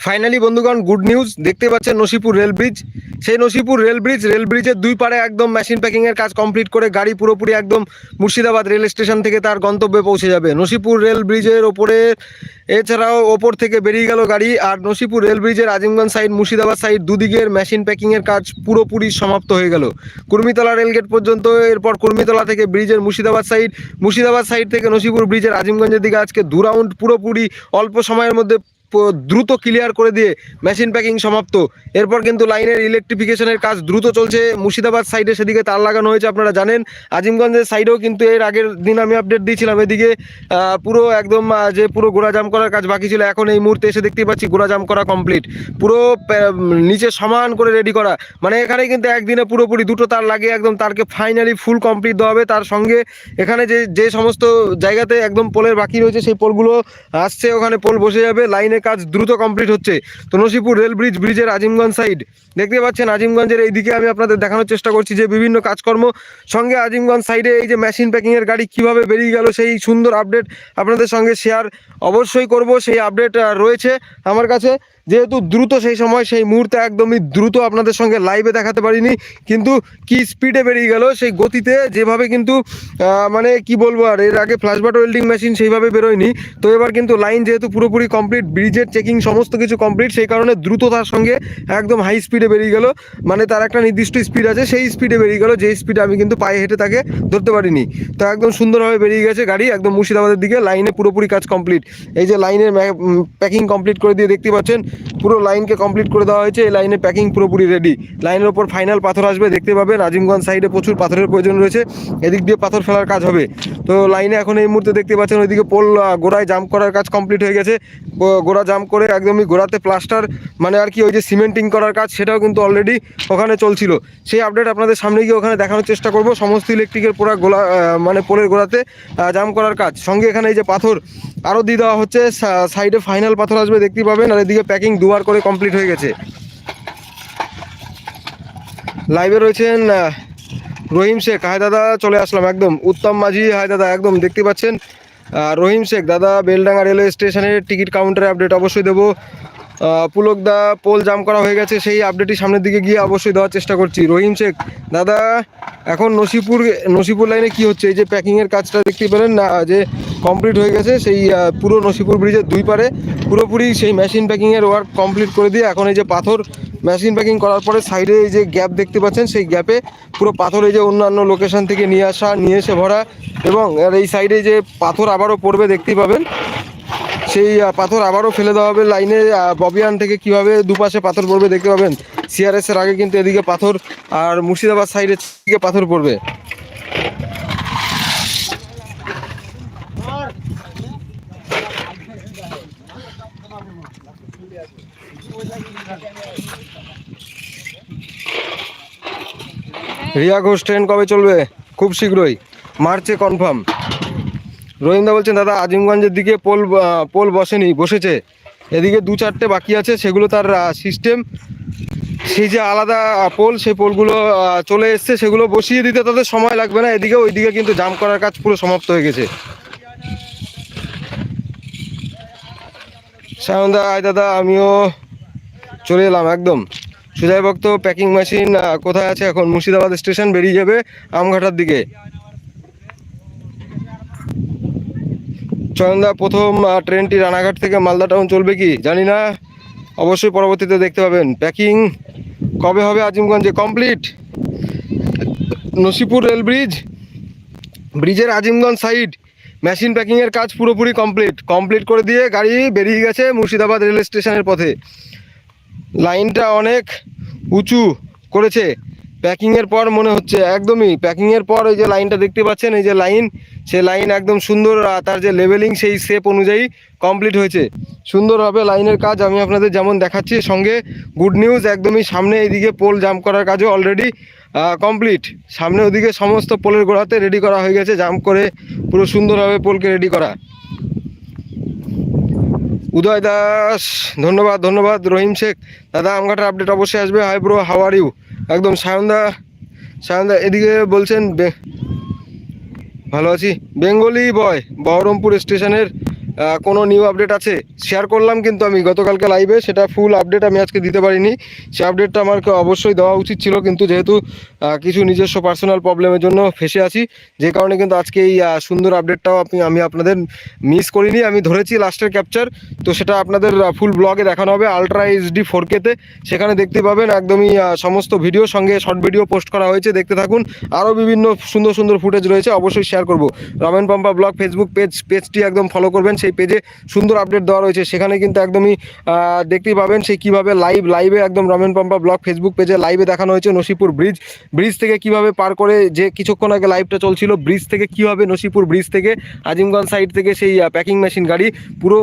Finally বন্ধুগণ good news দেখতে পাচ্ছেন নসিপুর রেল ব্রিজ সেই নসিপুর রেল ব্রিজ রেল ব্রিজের দুই পারে একদম মেশিন প্যাকিং এর কাজ কমপ্লিট করে গাড়ি পুরোপুরি একদম মুর্শিদাবাদ রেল স্টেশন থেকে তার গন্তব্যে পৌঁছে যাবে। নসিপুর রেল ব্রিজের ওপরে, এছাড়াও ওপর থেকে বেরিয়ে গেল গাড়ি। আর নসিপুর রেল ব্রিজের আজিমগঞ্জ সাইড মুর্শিদাবাদ সাইড দুদিকের মেশিন প্যাকিং এর কাজ পুরোপুরি সমাপ্ত হয়ে গেল। কুর্মিতলা রেলগেট পর্যন্ত, এরপর কুর্মিতলা থেকে ব্রিজের মুর্শিদাবাদ সাইড মুর্শিদাবাদ সাইড থেকে নসিপুর ব্রিজের আজিমগঞ্জের দিকে আজকে দু রাউন্ড পুরোপুরি অল্প সময়ের মধ্যে দ্রুত ক্লিয়ার করে দিয়ে মেশিন প্যাকিং সমাপ্ত। এরপর কিন্তু লাইনের ইলেকট্রিফিকেশনের কাজ দ্রুত চলছে। মুর্শিদাবাদ সাইডে সেদিকে তার লাগানো হয়েছে, আপনারা জানেন। আজিমগঞ্জের সাইডেও কিন্তু এর আগের দিন আমি আপডেট দিয়েছিলাম। এদিকে পুরো একদম যে পুরো গোড়া জাম করার কাজ বাকি ছিল, এখন এই মুহূর্তে এসে দেখতে পাচ্ছি গোড়া জাম করা কমপ্লিট পুরো নিচে সমান করে রেডি করা। মানে এখানে কিন্তু একদিনে পুরোপুরি দুটো তার লাগিয়ে একদম তারকে ফাইনালি ফুল কমপ্লিট দেওয়া হবে। তার সঙ্গে এখানে যে যে সমস্ত জায়গাতে একদম পোলের বাকি রয়েছে, সেই পোলগুলো আসছে, ওখানে পোল বসে যাবে। লাইনের কাজ দ্রুত কমপ্লিট হচ্ছে। তো নসিপুর রেল ব্রিজ, ব্রিজের আজিমগঞ্জ সাইড দেখতে পাচ্ছেন, আজিমগঞ্জের এই দিকে আমি আপনাদের দেখানোর চেষ্টা করছি যে বিভিন্ন কাজকর্ম। সঙ্গে আজিমগঞ্জ সাইডে এই যে মেশিন প্যাকিংয়ের গাড়ি কীভাবে বেরিয়ে গেল, সেই সুন্দর আপডেট আপনাদের সঙ্গে শেয়ার অবশ্যই করব। সেই আপডেট রয়েছে আমার কাছে। যেহেতু দ্রুত সেই সময়, সেই মুহূর্তে একদমই দ্রুত আপনাদের সঙ্গে লাইভে দেখাতে পারিনি, কিন্তু কি স্পিডে বেরিয়ে গেল, সেই গতিতে যেভাবে কিন্তু মানে কি বলব আর, এর আগে ফ্ল্যাশবাট ওয়েল্ডিং মেশিন সেইভাবে বেরোয়নি, তো এবার কিন্তু লাইন যেহেতু পুরোপুরি কমপ্লিট ব্রিজের চেকিং সমস্ত কিছু কমপ্লিট সেই কারণে দ্রুততার সঙ্গে একদম হাই স্পিডে বেরিয়ে গেল মানে তার একটা নির্দিষ্ট স্পিড আছে, সেই স্পিডে বেরিয়ে গেল যে স্পিডে আমি কিন্তু পায়ে হেঁটে তাকে ধরতে পারিনি। তো একদম সুন্দরভাবে বেরিয়ে গেছে গাড়ি, একদম মুর্শিদাবাদের দিকে লাইনে পুরোপুরি কাজ কমপ্লিট এই যে লাইনের প্যাকিং কমপ্লিট করে দিয়ে দেখতে পাচ্ছেন পুরো লাইনকে কমপ্লিট করে দেওয়া হয়েছে। এই লাইনে প্যাকিং পুরোপুরি রেডি লাইনের ওপর ফাইনাল পাথর আসবে, দেখতে পাবেন আজিমগঞ্জ সাইডে প্রচুর পাথরের প্রয়োজন রয়েছে। এদিক দিয়ে পাথর ফেলার কাজ হবে। তো লাইনে এখন এই মুহূর্তে দেখতে পাচ্ছেন ওইদিকে পোল গোড়ায় জাম্প করার কাজ কমপ্লিট হয়ে গেছে। গোড়া জাম্প করে একদমই গোড়াতে প্লাস্টার মানে আর কি ওই যে সিমেন্টিং করার কাজ, সেটাও কিন্তু অলরেডি ওখানে চলছিল। সেই আপডেট আপনাদের সামনে গিয়ে ওখানে দেখানোর চেষ্টা করব। সমস্ত ইলেকট্রিকের পুরো গোলা মানে পোলের গোড়াতে জাম করার কাজ। সঙ্গে এখানে এই যে পাথর, আরও দিয়ে দেওয়া হচ্ছে। সাইডে ফাইনাল পাথর আসবে, দেখতে পাবেন। আর এদিকে দুবার করে কমপ্লিট হয়ে গেছে। লাইভে রয়েছেন রহিম শেখ। হায় দাদা, চলে আসলাম একদম। উত্তম মাঝি, হায় দাদা, একদম দেখতে পাচ্ছেন। রহিম শেখ, দাদা, বেলডাঙ্গা রেলওয়ে স্টেশনের টিকিট কাউন্টারে আপডেট অবশ্যই দেবো। আহ, পুলক দা পোল জাম করা হয়ে গেছে সেই আপডেটই সামনের দিকে গিয়ে অবশ্যই দেওয়ার চেষ্টা করছি। রহিম শেখ দাদা এখন নসিপুর নসিপুর লাইনে কি হচ্ছে? এই যে প্যাকিংয়ের কাজটা দেখতে পেলেন না যে কমপ্লিট হয়ে গেছে সেই পুরো নসিপুর ব্রিজের দুই পারে পুরোপুরি সেই মেশিন প্যাকিংয়ের ওয়ার্ক কমপ্লিট করে দিয়ে এখন এই যে পাথর মেশিন প্যাকিং করার পরে সাইডে এই যে গ্যাপ দেখতে পাচ্ছেন সেই গ্যাপে পুরো পাথর এই যে অন্যান্য লোকেশন থেকে নিয়ে আসা নিয়ে এসে ভরা এবং আর এই সাইডে যে পাথর আবারও পড়বে দেখতেই পাবেন। সেই পাথর আবারও ফেলে দেওয়া হবে লাইনে। ববিয়ান থেকে কীভাবে দুপাশে পাথর পড়বে দেখতে পাবেন। সিআরএস এর আগে কিন্তু এদিকে পাথর আর মুর্শিদাবাদ সাইডের দিকে পাথর পড়বে। রিয়া ঘোষ ট্রেন কবে চলবে? খুব শীঘ্রই। মার্চে কনফার্ম। রহিমদা বলছেন, দাদা, আজিমগঞ্জের দিকে পোল পোল বসেনি, বসেছে। এদিকে দু চারটে বাকি আছে, সেগুলো তার সিস্টেম সেই যে আলাদা পোল, সেই পোলগুলো চলে এসছে, সেগুলো বসিয়ে দিতে তাদের সময় লাগবে না। এদিকে, ওইদিকে কিন্তু জাম করার কাজ পুরো সমাপ্ত হয়ে গেছে। সায়নদা, আয় দাদা, আমিও চলে এলাম একদম। সুজয় ভক্ত প্যাকিং মেশিন কোথায় আছে এখন? মুর্শিদাবাদ স্টেশন, বেরিয়ে যাবে আমঘাটার দিকে। চয়নদা প্রথম ট্রেনটি রানাঘাট থেকে মালদা টাউন চলবে কি? জানি না। অবশ্যই পরবর্তীতে দেখতে পাবেন। প্যাকিং কবে হবে আজিমগঞ্জে? কমপ্লিট নসিপুর রেল ব্রিজ ব্রিজের আজিমগঞ্জ সাইড মেশিন প্যাকিংয়ের কাজ পুরোপুরি কমপ্লিট কমপ্লিট করে দিয়ে গাড়ি বেরিয়ে গেছে মুর্শিদাবাদ রেল স্টেশনের পথে। লাইনটা অনেক উঁচু করেছে। প্যাকিংয়ের পর মনে হচ্ছে একদমই প্যাকিংয়ের পর ওই যে লাইনটা দেখতে পাচ্ছেন, এই যে লাইন সে লাইন একদম সুন্দর তার যে লেভেলিং সেই শেপ অনুযায়ী কমপ্লিট হয়েছে। সুন্দরভাবে লাইনের কাজ, আমি আপনাদের যেমন দেখাচ্ছি সঙ্গে গুড নিউজ একদমই সামনে এইদিকে পোল জাম্প করার কাজও অলরেডি কমপ্লিট সামনে ওদিকে সমস্ত পোলের গোড়াতে রেডি করা হয়ে গেছে জাম্প করে পুরো সুন্দরভাবে পোলকে রেডি করা। উদয় দাস, ধন্যবাদ ধন্যবাদ, রহিম শেখ। দাদা, আমঘাটার আপডেট অবশ্যই আসবে। Hi bro how are you একদম সায়নদা সায়নদা এদিকে বলছেন ভালো আছি। বেঙ্গলি বয় বহরমপুর স্টেশনের কোনো নিউ আপডেট আছে? শেয়ার করলাম কিন্তু আমি গতকালকে লাইভে সেটা ফুল আপডেট আমি আজকে দিতে পারিনি। সে আপডেটটা আমার অবশ্যই দেওয়া উচিত ছিল, কিন্তু যেহেতু কিছু নিজস্ব পার্সোনাল প্রবলেমের জন্য ফেসে আছি, যে কারণে কিন্তু আজকে এই সুন্দর আপডেটটাও আপনি, আমি আপনাদের মিস করিনি, আমি ধরেছি লাস্টের ক্যাপচার তো সেটা আপনাদের ফুল ব্লগে দেখানো হবে আলট্রা এইচডি ফোর কেতে সেখানে দেখতে পাবেন একদমই সমস্ত ভিডিও সঙ্গে শর্ট ভিডিও পোস্ট করা হয়েছে, দেখতে থাকুন। আরও বিভিন্ন সুন্দর সুন্দর ফুটেজ রয়েছে, অবশ্যই শেয়ার করব। Ramen Pampa blog Facebook page পেজটি একদম ফলো করবেন, সেই পেজে সুন্দর আপডেট দেওয়া রয়েছে। সেখানে কিন্তু একদমই দেখতেই পাবেন সেই কীভাবে লাইভ লাইভে একদম রমেন পাম্পা ব্লগ ফেসবুক পেজে লাইভে দেখানো হয়েছে নসিপুর ব্রিজ ব্রিজ থেকে কীভাবে পার করে যে কিছুক্ষণ আগে লাইভটা চলছিল ব্রিজ থেকে কীভাবে নসিপুর ব্রিজ থেকে আজিমগঞ্জ সাইড থেকে সেই প্যাকিং মেশিন গাড়ি পুরো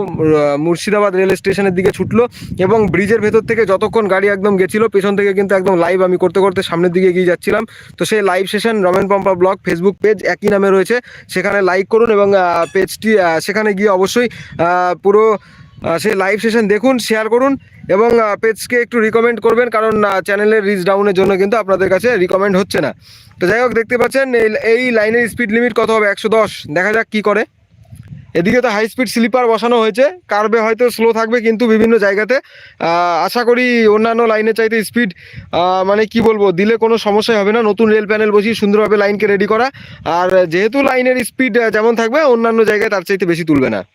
মুর্শিদাবাদ রেল স্টেশনের দিকে ছুটলো এবং ব্রিজের ভেতর থেকে যতক্ষণ গাড়ি একদম গেছিল, পেছন থেকে কিন্তু একদম লাইভ আমি করতে করতে সামনের দিকে এগিয়ে যাচ্ছিলাম। তো সেই live session Ramen Pampa blog Facebook page একই নামে রয়েছে। সেখানে লাইক করুন এবং পেজটি সেখানে গিয়ে অবশ্যই আহ, পুরো সেই লাইভ সেশন দেখুন শেয়ার করুন এবং পেজকে একটু রিকমেন্ড করবেন কারণ চ্যানেলের রিচ ডাউনের জন্য কিন্তু আপনাদের কাছে রিকমেন্ড হচ্ছে না। তো যাই হোক দেখতে পাচ্ছেন এই- এই লাইনের স্পিড লিমিট কত হবে? একশো দশ। দেখা যাক কী করে। এদিকে তো হাই স্পিড স্লিপার বসানো হয়েছে। কার্বে হয়তো স্লো থাকবে কিন্তু বিভিন্ন জায়গাতে। আশা করি অন্যান্য লাইনের চাইতে স্পিড মানে কি বলব দিলে কোনো সমস্যাই হবে না। নতুন রেল প্যানেল বসিয়ে সুন্দরভাবে লাইনকে রেডি করা। আর যেহেতু লাইনের স্পিড যেমন থাকবে অন্যান্য জায়গায় তার চাইতে বেশি তুলবে না।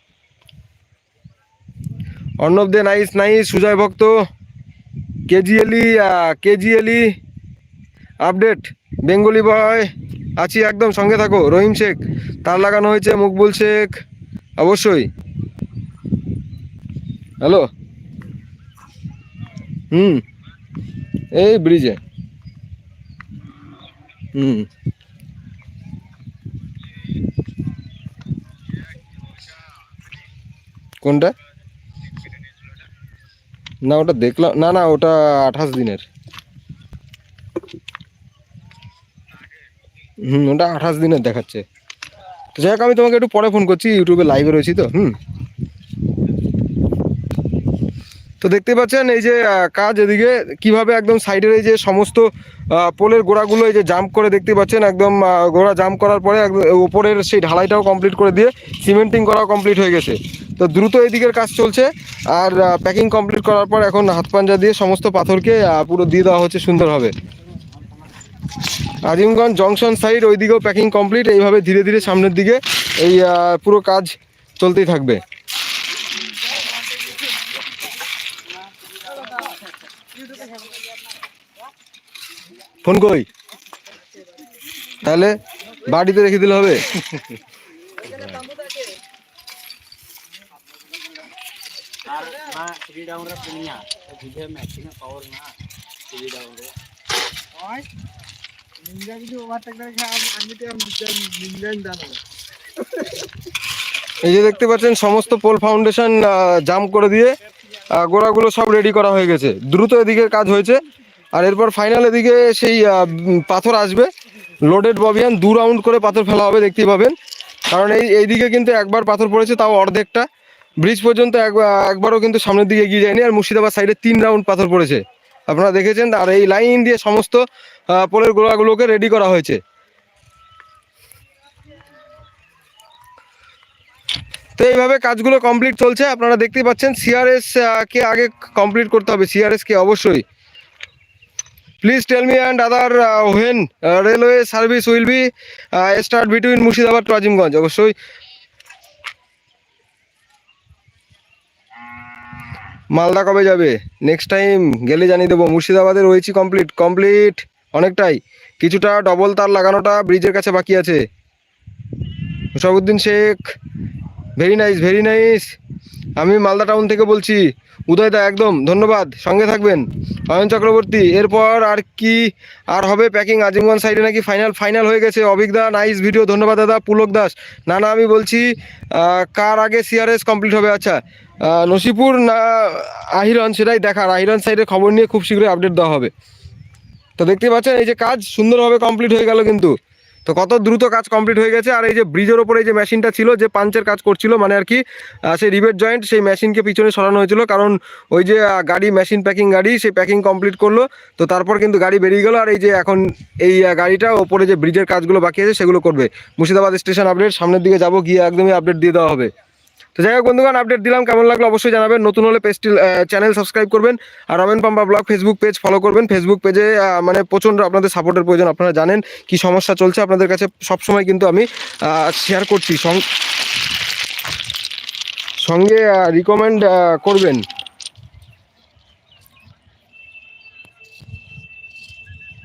Arnab De, nice nice, Sujoy Bhakta. কেজিএলি কেজিএলি update, Bengali বয়, আছি একদম সঙ্গে থাকো, রহিম শেখ। তার লাগানো হয়েছে মকবুল শেখ, অবশ্যই। হ্যালো? হুম, এই ব্রিজে। হুম। কোনটা? না, ওটা দেখলাম না না, ওটা আঠাশ দিনের। হুম, ওটা আঠাশ দিনের দেখাচ্ছে। তো যাই আমি তোমাকে একটু পরে ফোন করছি, ইউটিউবে লাইভে রয়েছি তো, হুম। তো দেখতে পাচ্ছেন, এই যে কাজ এদিকে, কীভাবে একদম সাইডের এই যে সমস্ত পোলের গোড়াগুলো এই যে জাম্প করে দেখতে পাচ্ছেন, একদম গোড়া জাম্প করার পরে উপরের সেই ঢালাইটাও কমপ্লিট করে দিয়ে সিমেন্টিং করাও কমপ্লিট হয়ে গেছে। তো দ্রুত এদিকের কাজ চলছে। আর প্যাকিং কমপ্লিট করার পর এখন হাত পাঞ্জা দিয়ে সমস্ত পাথরকে পুরো দিয়ে দেওয়া হচ্ছে সুন্দরভাবে আজিমগঞ্জ জংশন সাইড ওইদিকেও প্যাকিং কমপ্লিট এইভাবে ধীরে ধীরে সামনের দিকে এই পুরো কাজ চলতেই থাকবে। ফোন কই? তাহলে বাড়িতে রেখে দিলে হবে আর যদি এই যে দেখতে পাচ্ছেন সমস্ত পোল ফাউন্ডেশন জাম্প করে দিয়ে গোড়াগুলো সব রেডি করা হয়ে গেছে। দ্রুত এদিকে কাজ হয়েছে। আর এরপর ফাইনাল এদিকে সেই পাথর আসবে। লোডেড ববিয়ান দু রাউন্ড করে পাথর ফেলা হবে দেখতেই পাবেন। কারণ এই এইদিকে কিন্তু একবার পাথর পড়েছে তাও অর্ধেকটা। ব্রিজ পর্যন্ত এক- একবারও কিন্তু সামনের দিকে এগিয়ে যায়নি, আর মুর্শিদাবাদ সাইডে তিন রাউন্ড পাথর পড়েছে। আপনারা দেখেছেন, আর এই লাইন দিয়ে সমস্ত পোলের গোড়াগুলোকে রেডি করা হয়েছে। তো এইভাবে কাজগুলো কমপ্লিট চলছে, আপনারা দেখতেই পাচ্ছেন সিআরএস কে আগে কমপ্লিট করতে হবে সিআরএস কে অবশ্যই। Please tell me and other when railway service will be start between Murshidabad to Azimganj অবশ্যই। মালদা কবে যাবে? নেক্সট টাইম গেলে জানিয়ে দেবো। মুর্শিদাবাদে রয়েছি কমপ্লিট কমপ্লিট অনেকটাই। কিছুটা ডবল তার লাগানোটা ব্রিজের কাছে বাকি আছে। Musabuddin Sheikh very nice very nice আমি মালদা টাউন থেকে বলছি। উদয়দা, একদম, ধন্যবাদ, সঙ্গে থাকবেন। অয়ন চক্রবর্তী, এরপর আর কি আর হবে প্যাকিং আজিমগঞ্জ সাইডে নাকি ফাইনাল ফাইনাল হয়ে গেছে। অভিজ্ঞতা নাইস ভিডিও ধন্যবাদ দাদা। পুলক দাস, না না, আমি বলছি কার আগে সিআরএস কমপ্লিট হবে? আচ্ছা নসিপুর না আহিরন? সেটাই দেখার। আহিরন সাইডে খবর নিয়ে খুব শীঘ্রই আপডেট দেওয়া হবে। তো দেখতে পাচ্ছেন, এই যে কাজ সুন্দরভাবে কমপ্লিট হয়ে গেল কিন্তু। তো কত দ্রুত কাজ কমপ্লিট হয়ে গেছে, আর এই যে ব্রিজের ওপরে যে মেশিনটা ছিল, যে পাঞ্চের কাজ করছিল মানে আর কি সেই রিবেট জয়েন্ট সেই মেশিনকে পিছনে সরানো হয়েছিল, কারণ ওই যে গাড়ি মেশিন প্যাকিং গাড়ি, সেই প্যাকিং কমপ্লিট করল, তো তারপর কিন্তু গাড়ি বেরিয়ে গেলো, আর এই যে এখন এই গাড়িটা ওপরে যে ব্রিজের কাজগুলো বাকি আছে, সেগুলো করবে। মুর্শিদাবাদ স্টেশন আপডেট সামনের দিকে যাব, গিয়ে একদমই আপডেট দিয়ে দেওয়া হবে। তো যাই হোক বন্ধুগণ আপডেট দিলাম, কেমন লাগল অবশ্যই জানাবেন। নতুন হলে পেজটি চ্যানেল সাবস্ক্রাইব করবেন। আর Ramen Pampa blog Facebook page follow করবেন। ফেসবুক পেজে মানে প্রচণ্ড আপনাদের সাপোর্টের প্রয়োজন, আপনারা জানেন কি সমস্যা চলছে। আপনাদের কাছে সবসময় কিন্তু আমি শেয়ার করছি। সঙ্গে রিকমেন্ড করবেন।